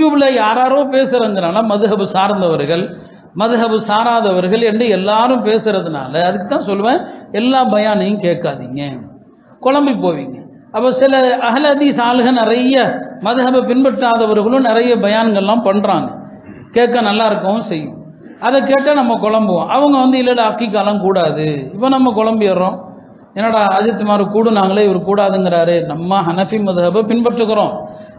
யூடியூப்ல யாராரோ பேசுறதுனால மதுஹபு சார்ந்தவர்கள் மதுஹபு சாராதவர்கள் என்று எல்லாரும் பேசுறதுனால அதுக்கு தான் சொல்லுவேன் எல்லா பயானையும் கேட்காதீங்க. குழம்பி போவீங்க. அப்போ சில அகலதீஸ் ஆளுக நிறைய மதுஹபை பின்பற்றாதவர்களும் நிறைய பயான்கள்லாம் பண்ணுறாங்க கேட்க நல்லா இருக்கவும் செய்யும். அதை கேட்டால் நம்ம குழம்புவோம். அவங்க வந்து இல்லை அக்கிக்காலம் கூடாது. இப்போ நம்ம குழம்பிடுறோம். என்னடா அஜித் மாரு கூடுனாங்களே இவர் கூடாதுங்கிறாரு. நம்ம ஹனஃபி மதுஹபை பின்பற்றுகிறோம்.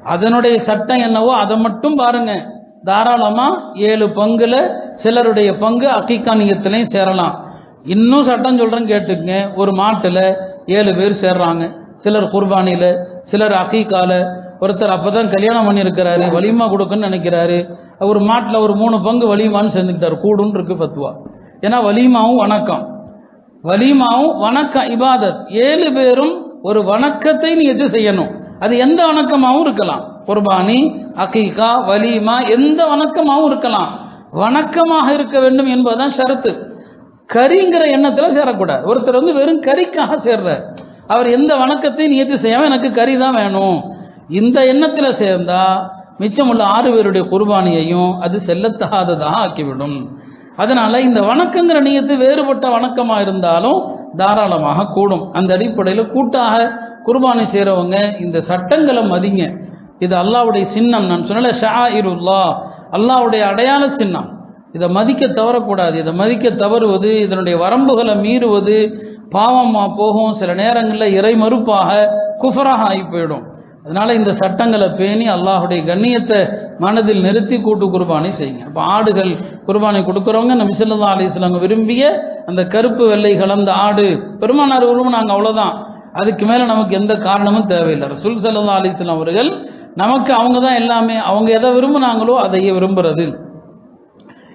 அதனுடைய சட்டம் என்னவோ அதை மட்டும் பாருங்க. தாராளமா ஏழு பங்குல சிலருடைய பங்கு அக்கிக்கானியத்திலையும் சேரலாம். இன்னும் சட்டம் சொல்றேன்னு கேட்டுக்கங்க. ஒரு மாட்டுல ஏழு பேர் சேர்றாங்க. சிலர் குர்பானியில சிலர் அக்கீக்கால ஒருத்தர் அப்பதான் கல்யாணம் பண்ணியிருக்கிறாரு வலிமா கொடுக்குன்னு நினைக்கிறாரு. ஒரு மாட்டில் ஒரு மூணு பங்கு வலிமான்னு சேர்ந்துக்கிட்டார். கூடுன்னு இருக்கு பத்துவா. ஏன்னா வலிமாவும் வணக்கம். வலிமாவும் வணக்கம் இபாதத். ஏழு பேரும் ஒரு வணக்கத்தை நீ எது செய்யணும்? அது எந்த வணக்கமாகவும் இருக்கலாம். குர்பானி அகிகா வலிமா எந்த வணக்கமாகவும் இருக்கலாம். வணக்கமாக இருக்க வேண்டும் என்பதுதான் ஷரத்து. கரிங்கிற எண்ணத்தில் சேரக்கூடாது. ஒருத்தர் வந்து வெறும் கறிக்காக சேர்றார். அவர் எந்த வணக்கத்தையும் நியத்தி செய்யாமல் எனக்கு கறி தான் வேணும். இந்த எண்ணத்தில் சேர்ந்தா மிச்சமுள்ள ஆறு பேருடைய குர்பானியையும் அது செல்லத்தகாததாக ஆக்கிவிடும். அதனால இந்த வணக்கங்கிற நியத்து வேறுபட்ட வணக்கமாக இருந்தாலும் தாராளமாக கூடும். அந்த அடிப்படையில் கூட்டாக குர்பானி செய்கிறவங்க இந்த சட்டங்களை மதிங்க. இது அல்லாவுடைய சின்னம். நான் சொன்னல ஷாஇருல்லா அல்லாவுடைய அடையாள சின்னம். இதை மதிக்க தவறக்கூடாது. இதை மதிக்க தவறுவது இதனுடைய வரம்புகளை மீறுவது பாவமாக போகும். சில நேரங்களில் இறை மறுப்பாக குஃபராக ஆகி போயிடும். அதனால் இந்த சட்டங்களை பேணி அல்லாஹுடைய கண்ணியத்தை மனதில் நிறுத்தி கூட்டு குர்பானை செய்யுங்க. இப்போ ஆடுகள் குர்பானை கொடுக்குறவங்க நம்ம சில்லா அலிஸ்லாங்க விரும்பிய அந்த கருப்பு வெள்ளை கலந்த ஆடு பெருமானார் விரும்பினாங்க அவ்வளோதான் அதுக்கு மேலே நமக்கு எந்த காரணமும் தேவையில்லை. ரசூல் சல்லா அலிஸ்லாம் அவர்கள் நமக்கு அவங்க தான் எல்லாமே அவங்க எதை விரும்புனாங்களோ அதையே விரும்புறது.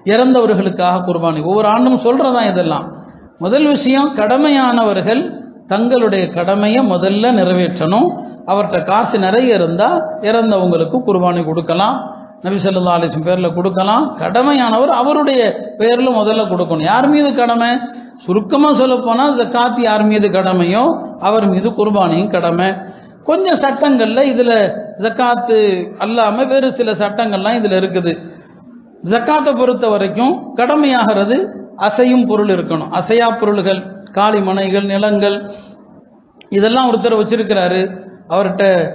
இறந்தவர்களுக்காக குர்பானி. ஒவ்வொரு ஆண்டும் சொல்றதான் இதெல்லாம். முதல் விஷயம் கடமையானவர்கள் தங்களுடைய கடமையை முதல்ல நிறைவேற்றணும். அவர்கிட்ட காசு நிறைய இருந்தா இறந்தவங்களுக்கு குர்பானி கொடுக்கலாம். நபி சொல்லா அலைஹி பேரில் பேர்ல கொடுக்கலாம். கடமையானவர் அவருடைய பேர்ல முதல்ல கொடுக்கணும். யார் மீது கடமை? சுருக்கமாக சொல்ல இந்த ஜக்காத் யார் மீது கடமையோ அவர் மீது குர்பானியும் கடமை. கொஞ்சம் சட்டங்களில் இதில் ஜக்காத்து அல்லாமல் வேறு சில சட்டங்கள்லாம் இதில் இருக்குது. ஜக்காத்தை பொறுத்த வரைக்கும் கடமையாகிறது அசையும் பொருள் இருக்கணும். அசையா பொருள்கள் காளி மனைகள் நிலங்கள் இதெல்லாம் ஒருத்தர் வச்சிருக்கிறாரு. அவர்கிட்ட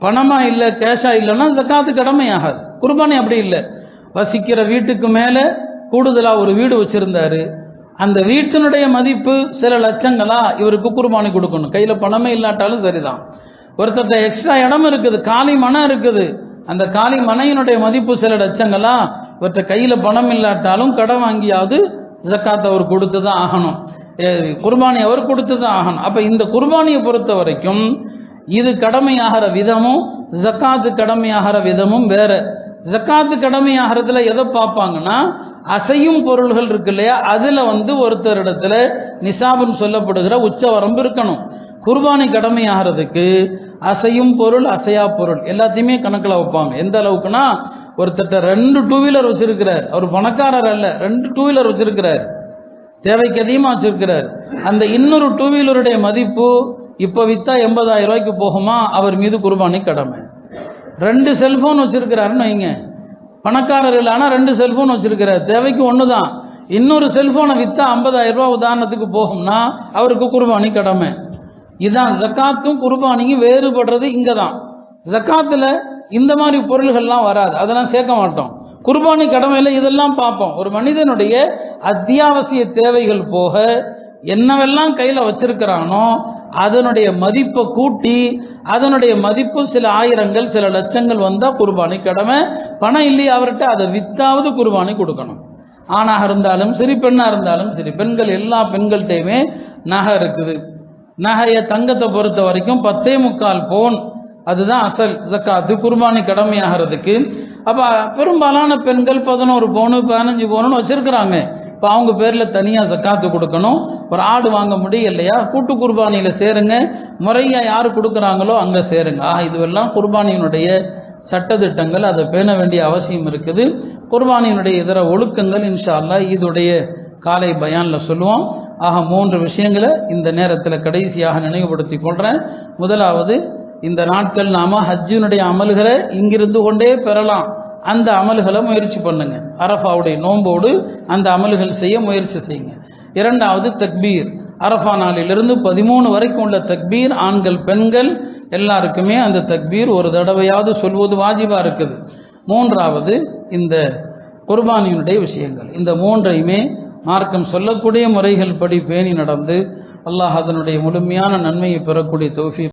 பணமாக இல்லை கேஷாக இல்லைன்னா ஜக்காத்து கடமையாகாது. குர்பானி அப்படி இல்லை. வசிக்கிற வீட்டுக்கு மேலே கூடுதலாக ஒரு வீடு வச்சுருந்தாரு. அந்த வீட்டினுடைய மதிப்பு சில லட்சங்களா இவருக்கு குர்பானி கொடுக்கணும். கையில் பணமே இல்லாட்டாலும் சரிதான். ஒருத்தர்ட்ட எக்ஸ்ட்ரா இடம் இருக்குது காலி மனம் இருக்குது. அந்த காலி மனையினுடைய மதிப்பு சில லட்சங்களா இவர்கிட்ட கையில் பணம் இல்லாட்டாலும் கடன் வாங்கியாவது ஜக்காத் அவர் கொடுத்து தான் ஆகணும் குர்பானி அவர் கொடுத்து தான் ஆகணும். அப்போ இந்த குர்பானியை பொறுத்த வரைக்கும் இது கடமையாகிற விதமும் ஜக்காத்து கடமையாகிற விதமும் வேற. ஜக்காத்து கடமையாகிறதுல எதை பார்ப்பாங்கன்னா அசையும் பொருள்கள் இருக்கு இல்லையா? அதில் வந்து ஒருத்தரிடத்துல நிசாபுன்னு சொல்லப்படுகிற உச்ச வரம்பு இருக்கணும். குர்பானி கடமையாகிறதுக்கு அசையும் பொருள் அசையா பொருள் எல்லாத்தையுமே கணக்கில் வைப்பாங்க. எந்த அளவுக்குன்னா ஒருத்தட்ட ரெண்டு டூ வீலர் வச்சிருக்கிறார். அவர் பணக்காரர் அல்ல ரெண்டு டூ வீலர் வச்சிருக்கிறார். தேவைக்கு அதிகமாக வச்சிருக்கிறார். அந்த இன்னொரு டூ வீலருடைய மதிப்பு இப்போ வித்தா எண்பதாயிரம் ரூபாய்க்கு போகுமா? அவர் மீது குர்பானி கடமை. ரெண்டு செல்போன் வச்சிருக்கிறாருன்னு வைங்க. பணக்காரர் இல்லை ஆனால் ரெண்டு செல்போன் வச்சிருக்கிறார். தேவைக்கு ஒன்று தான் இன்னொரு செல்போனை விற்றா ஐம்பதாயிரம் ரூபா உதாரணத்துக்கு போகும்னா அவருக்கு குர்பானி கடமை. இதான் ஜக்காத்தும் குர்பானியும் வேறுபடுறது இங்கே தான் ஜக்காத்தில் இந்த மாதிரி பொருள்கள்லாம் வராது. அதெல்லாம் சேர்க்க மாட்டோம். குர்பானி கடமையில் இதெல்லாம் பார்ப்போம். ஒரு மனிதனுடைய அத்தியாவசிய தேவைகள் போக என்னவெல்லாம் கையில் வச்சிருக்கிறானோ அதனுடைய மதிப்பை கூட்டி அதனுடைய மதிப்பு சில ஆயிரங்கள் சில லட்சங்கள் வந்தால் குர்பானி கடமை. பணம் இல்லையே அவர்கிட்ட அதை வித்தாவது குர்பானி கொடுக்கணும். ஆணாக இருந்தாலும் சரி பெண்ணாக இருந்தாலும் சரி பெண்கள் எல்லா பெண்கள்கிட்டையுமே நகை இருக்குது. நகையை தங்கத்தை பொறுத்த வரைக்கும் பத்தே முக்கால் பவுன் அதுதான் அசல் ஜக்காத்து குர்பானி கடமையாகிறதுக்கு. அப்போ பெரும்பாலான பெண்கள் பதினோரு பவுனு பதினஞ்சு பவுனுன்னு வச்சிருக்கிறாங்க. இப்போ அவங்க பேரில் தனியாக ஜக்காத்து கொடுக்கணும். ஒரு ஆடு வாங்க முடியலையா கூட்டு குர்பானியில் சேருங்க. முறையாக யார் கொடுக்குறாங்களோ அங்கே சேருங்க. ஆ இதுவெல்லாம் குர்பானியினுடைய சட்டத்திட்டங்கள் அதை பேண வேண்டிய அவசியம் இருக்குது. குர்பானியினுடைய இதர ஒழுக்கங்கள் இன்ஷா அல்லா இதுடைய காலை பயானில் சொல்லுவோம். ஆக மூன்று விஷயங்களை இந்த நேரத்தில் கடைசியாக நினைவுபடுத்தி கொள்கிறேன் முதலாவது இந்த நாட்கள் நாம் ஹஜ்ஜினுடைய அமல்களை இங்கிருந்து கொண்டே பெறலாம். அந்த அமல்களை முயற்சி பண்ணுங்க. அரஃபாவுடைய நோம்போடு அந்த அமல்கள் செய்ய முயற்சி செய்யுங்க. இரண்டாவது தக்பீர். அரஃபா நாளிலிருந்து பதிமூணு வரைக்கும் உள்ள தக்பீர் ஆண்கள் பெண்கள் எல்லாருக்குமே அந்த தக்பீர் ஒரு தடவையாவது சொல்வது வாஜிபாக இருக்குது. மூன்றாவது இந்த குர்பானியினுடைய விஷயங்கள். இந்த மூன்றையுமே மார்க்கம் சொல்லக்கூடிய முறைகள் படி பேணி நடந்து அல்லாஹ் அதனுடைய முழுமையான நன்மையை பெறக்கூடிய தௌஃபி